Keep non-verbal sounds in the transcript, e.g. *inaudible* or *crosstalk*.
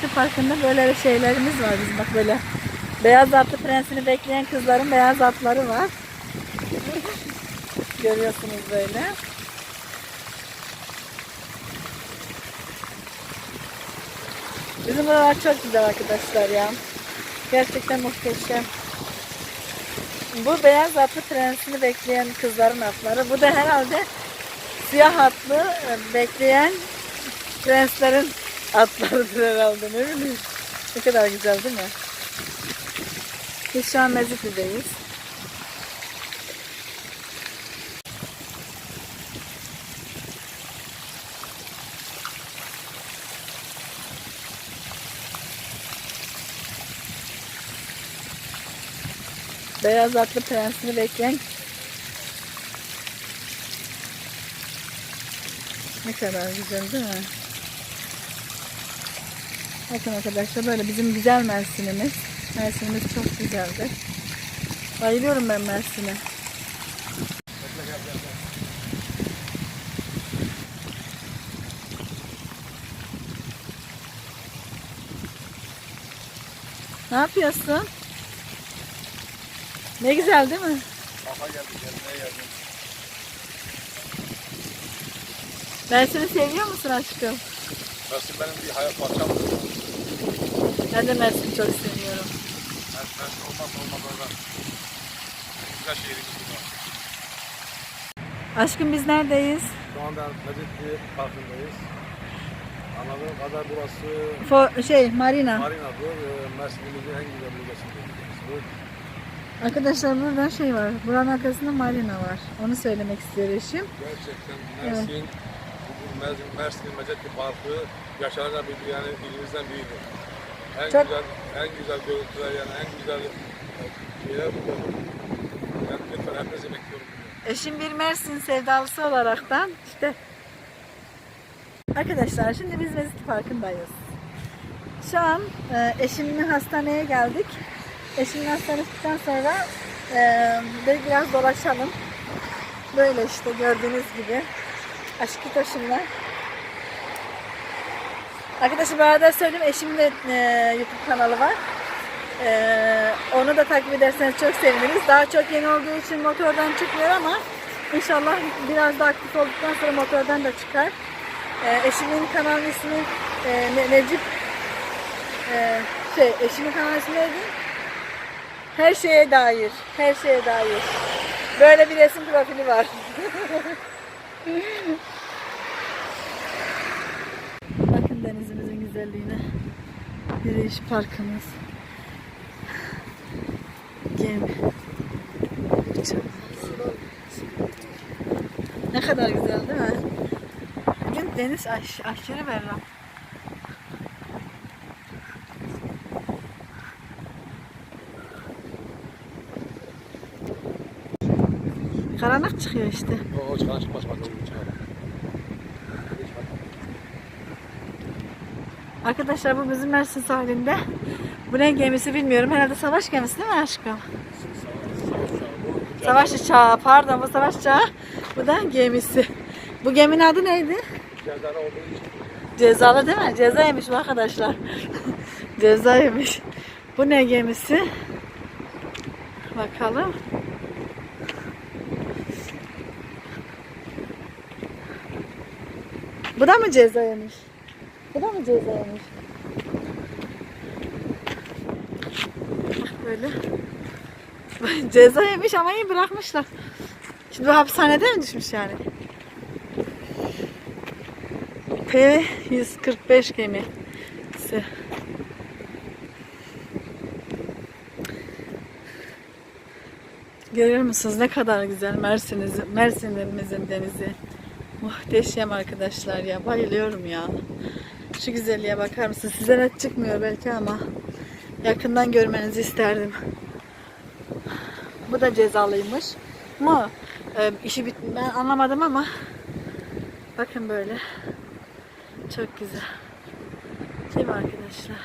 Mezitli Parkı'nda böyle şeylerimiz var bizim bak böyle. Beyaz atlı prensini bekleyen kızların beyaz atları var. *laughs* Görüyorsunuz böyle. Bizim buralar çok güzel arkadaşlar ya. Gerçekten muhteşem. Bu beyaz atlı prensini bekleyen kızların atları. Bu da herhalde siyah atlı bekleyen prenslerin atlarıdır herhalde ne bileyim. Ne kadar güzel değil mi? Biz şu an Mezitli'deyiz. Beyaz atlı prensini bekleyen ne kadar güzel değil mi? Bakın arkadaşlar böyle bizim güzel Mersin'imiz. Mersin'imiz çok güzeldir. Bayılıyorum ben Mersin'e. Ne yapıyorsun? Ne güzel değil mi? Kafa geldi, gelmeye geldi. Mersin'i seviyor musun aşkım? Mersin benim bir hayat parçamdır. Ben de Mersin'i çok seviyorum. Mersin, olmaz olmaz orada. Güzel şehrimiz burada. Aşkım biz neredeyiz? Şu anda Mezitli Parkı'ndayız. Anladığım kadar burası Fo- şey Marina. Marina'dır. Ee, Mersin'imizin en güzel bölgesindeyiz. Bu Arkadaşlar burada şey var. Buranın arkasında marina var. Onu söylemek istiyor eşim. gerçekten Mersin, bugün Mersin, Mezitli Parkı yaşanabilecek yani ilimizden biridir. En Çok- güzel, en güzel görüntüler yani en güzel şeyler burada. Yani lütfen hepinizi bekliyorum. Eşim bir Mersin sevdalısı olaraktan işte Arkadaşlar şimdi biz Mezitli Parkı'ndayız. Şu an e, eşimle hastaneye geldik. Eşimin hastanesinden sonra e, bir biraz dolaşalım. Böyle işte gördüğünüz gibi. Aşkı taşımla. Arkadaşlar bu arada söyleyeyim eşimin de e, YouTube kanalı var. Ee, onu da takip ederseniz çok seviniriz. Daha çok yeni olduğu için motordan çıkmıyor ama inşallah biraz daha aktif olduktan sonra motordan da çıkar. Ee, eşimin kanal ismi e, Ne- Necip e, şey eşimin kanal ismi neydi? Her şeye dair. Her şeye dair. Böyle bir resim profili var. *laughs* Bakın denizimizin güzelliğine. Yürüyüş parkımız. Gemi. Uçak. Ne kadar güzel değil mi? Bugün deniz aş aşırı berrak. Karanlık çıkıyor işte. O, o çıkan çıkmaz bak. Arkadaşlar bu bizim Mersin sahilinde. Bu ne gemisi bilmiyorum. Herhalde savaş gemisi değil mi aşkım? Savaş uçağı. Pardon bu savaş uçağı. Bu da gemisi. Bu geminin adı neydi? Cezara olduğu için. Cezalı değil mi? Cezaymış bu arkadaşlar. *laughs* Cezaymış. Bu ne gemisi? Bakalım. Bu da mı cezaymış? Bu da mı cezaymış? Bak böyle. *laughs* Ceza yemiş ama iyi bırakmışlar. Şimdi bu hapishanede mi düşmüş yani? P145 gemisi. Görüyor musunuz ne kadar güzel Mersin'imizin denizi. Muhteşem arkadaşlar ya bayılıyorum ya. Şu güzelliğe bakar mısınız? Size net çıkmıyor belki ama yakından görmenizi isterdim. Bu da cezalıymış. Ama e, işi bit ben anlamadım ama bakın böyle. Çok güzel. Değil mi arkadaşlar?